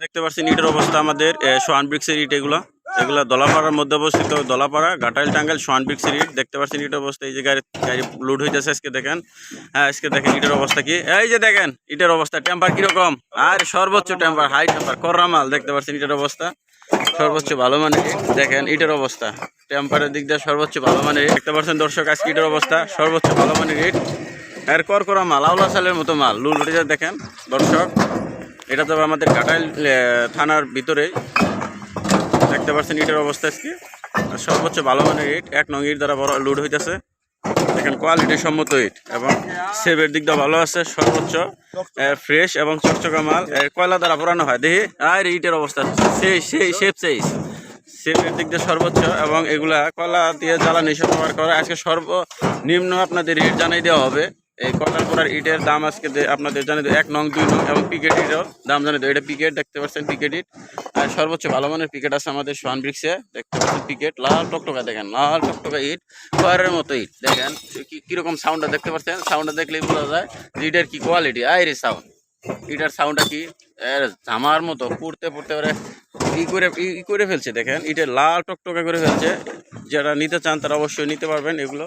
দেখতে পাচ্ছেন ইটের অবস্থা আমাদের সোয়ান ব্রিক্সের ইট এগুলো। এগুলো দলাপাড়ার মধ্যে অবস্থিত, দলাপাড়া, ঘাটাইল টাঙ্গাইল, সোয়ান ব্রিক্সের ইট। দেখতে পাচ্ছেন ইটের অবস্থা, এই যে গাড়ি গাড়ি লোড হইতেছে আজকে দেখেন। হ্যাঁ আজকে দেখেন ইটের অবস্থা কি। এই যে দেখেন, ইটের অবস্থা, টেম্পার কীরকম? আর সর্বোচ্চ টেম্পার হাই টেম্পার, কররামাল, দেখতে পাচ্ছেন ইটের অবস্থা। সর্বোচ্চ ভালো ইট, দেখেন ইটের অবস্থা। টেম্পারের দিক দিয়ে সর্বোচ্চ ভালো মানের দেখতে পাচ্ছেন দর্শক, আজকে ইটের অবস্থা, সর্বোচ্চ ভালো মানের ইট। এর কর করা মাল, আউলা সালের মতো মাল লুল দেখেন দর্শক। এটা তো আমাদের কাটাইল থানার ভিতরেই দেখতে পাচ্ছেন ইটের অবস্থা আজকে। সর্বোচ্চ ভালো মানের ইট, এক নং ইট দ্বারা বড় লোড হইতেছে। দেখেন কোয়ালিটি সম্মত ইট এবং সেবের দিক দিয়ে ভালো আছে, সর্বোচ্চ ফ্রেশ এবং চকচকা মাল। কয়লা দ্বারা পুরানো হয়? দেখি। আর, ইটের অবস্থা। সেই সেই শেপ সাইজ সেবের দিক দিয়ে সর্বোচ্চ এবং এগুলা কয়লা দিয়ে জ্বালানি ব্যবহার করা। আজকে সর্বনিম্ন আপনাদের রেট জানাই দেওয়া হবে। এই পড়ার ইটের দাম আজকে আপনাদের দেবো এক নং, দুই নং এবং পিকেট ইটের দাম দেবো এটা পিকেট দেখতে পাচ্ছেন পিকেট ইট। আর সর্বোচ্চ ভালো মানের পিকেট আছে আমাদের সোয়ান ব্রিক্সে। দেখতে পাচ্ছেন পিকেট লাল টকটকা, দেখেন, লাল টকটকা ইট ফয়ারের মতো ইট, দেখেন কীরকম সাউন্ডটা দেখতে পাচ্ছেন? সাউন্ডটা দেখলেই বোঝা যায় ইটের কি কোয়ালিটি আইরে সাউন্ড ইটার সাউন্ডটা কি? জামার মতো, পড়তে পড়তে পারে, ই করে ই করে ফেলছে, দেখেন, ইটের লাল টকটকা করে ফেলছে। যারা নিতে চান তারা অবশ্যই নিতে পারবেন এগুলো।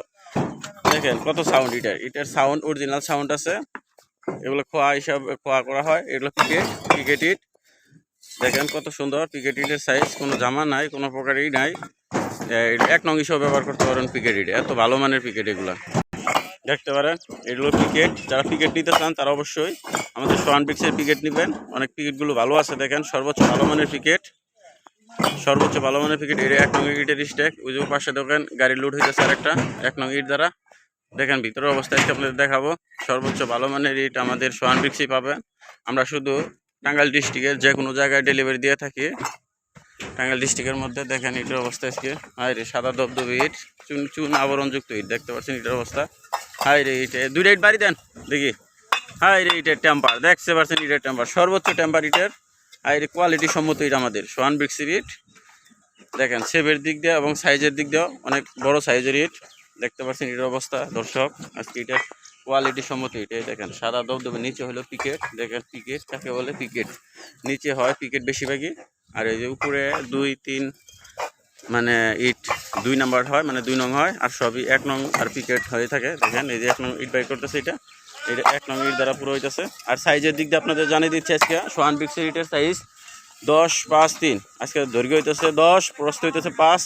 দেখেন কত সাউন্ড ইটার ইটার সাউন্ড অরিজিনাল সাউন্ড আছে। এগুলো খোয়া হিসাবে খোয়া করা হয়। এগুলো ক্রিকেট ক্রিকেট ইট দেখেন কত সুন্দর ক্রিকেট ইটের সাইজ কোনো জামা নাই, কোনো প্রকারই নাই। এক নং হিসেবে ব্যবহার করতে পারেন ক্রিকেট ইট এত ভালো মানের ক্রিকেট এগুলো। দেখতে পারেন, এগুলো ক্রিকেট যারা ক্রিকেট নিতে চান, তারা অবশ্যই আমাদের সোয়ান পিক্সের ক্রিকেট নেবেন। অনেক ক্রিকেটগুলো ভালো আছে, দেখেন। সর্বোচ্চ ভালো মানের ক্রিকেট সর্বোচ্চ ভালো মানের ক্রিকেট এর এক নং ইটের স্টেক ওই যে পাশে দেখেন গাড়ি লোড হইতেছে আরেকটা। এক নং ইট দ্বারা। দেখেন, ভিতরের অবস্থা একটু আপনাদের দেখাবো। সর্বোচ্চ ভালো মানের ইট আমাদের সোয়ান পিক্সই পাবেন আমরা শুধু টাঙ্গাইল ডিস্ট্রিক্টের যে কোনো জায়গায় ডেলিভারি দিয়ে থাকি। টাঙ্গাইল ডিস্ট্রিক্টের মধ্যে দেখেন ইটের অবস্থা আজকে। হাই রে, সাদা দবদবে ইট, চুন চুন আবরণযুক্ত ইট, দেখতে পাচ্ছেন ইটের অবস্থা। হাই রে, ইটে দুইটা ইট বাড়ি দেন, দেখি। হাই রে, ইটের টেম্পার দেখতে পাচ্ছেন ইটের টেম্পার সর্বোচ্চ টেম্পার ইটের। হাই রে কোয়ালিটি সম্মত ইট আমাদের, সোয়ান ব্রিক্সির ইট। দেখেন শেপের দিক দিয়ে এবং সাইজের দিক দিয়েও অনেক বড় সাইজের ইট। দেখতে পাচ্ছেন এটার অবস্থা, দর্শক। আজকে ইটের কোয়ালিটি সম্মত ইট এই দেখেন। সাদা দবদবে নিচে হলো পিকেট দেখেন পিকেট তাকে বলে? পিকেট নিচে হয় পিকেট বেশিরভাগই। আর এই যে উপরে দুই, তিন মানে ইট, দুই নাম্বার হয় মানে দুই নং হয়, আর সবই এক নং আর পিকেট হয়ে থাকে। দেখেন, এই যে এক নং ইট বাই করতেছে এটা। এটা এক নং ইট দ্বারা পুরো হইতেছে। আর সাইজের দিক দিয়ে আপনাদের জানিয়ে দিচ্ছে আজকে, সোয়ান বিক্সের ইটের সাইজ দশ পাঁচ তিন। আজকে দৈর্ঘ্য হইতেছে দশ, প্রস্থ হইতেছে পাঁচ।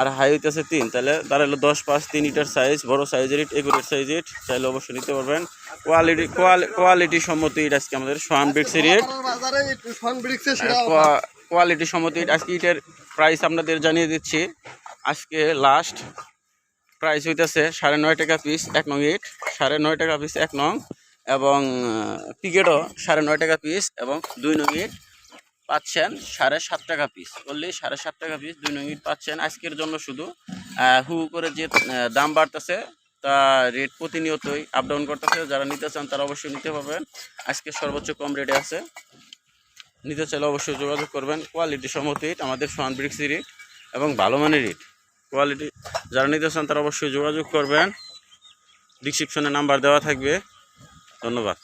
আর হাই হইতেছে তিন তাহলে দাঁড়াল দশ পাঁচ তিন ইটার সাইজ বড় সাইজের ইট এগুলোর সাইজ ইট চাইলে অবশ্যই নিতে পারবেন। কোয়ালিটি কোয়ালিটি সম্মত ইট আজকে আমাদের সোয়ান বিক্সের ইট। কোয়ালিটি সম্মত ইট আজকে ইটের প্রাইস আপনাদের জানিয়ে দিচ্ছি। আজকে লাস্ট প্রাইস হইতেছে সাড়ে নয় টাকা পিস এক নং ইট সাড়ে নয় টাকা পিস এক নং এবং পিকেটও সাড়ে নয় টাকা পিস এবং দুই নং ইট। পাচ্ছেন সাড়ে সাত টাকা পিস বললি সাড়ে সাত টাকা পিস দুই নং পাচ্ছেন। আজকের জন্য শুধু হু করে যে দাম বাড়তেছে, তা রেট প্রতিনিয়তই আপ ডাউন করতেছে। যারা নিতে চান তারা অবশ্যই নিতে পারবেন। আজকে সর্বোচ্চ কম রেটে আছে। নিতে চাইলে অবশ্যই যোগাযোগ করবেন। কোয়ালিটি সম্মত ইট আমাদের সোয়ান ব্রিক্স ইট এবং ভালো মানের ইট কোয়ালিটি যারা নিতে চান তারা অবশ্যই যোগাযোগ করবেন। ডিসক্রিপশনে নাম্বার দেওয়া থাকবে। ধন্যবাদ।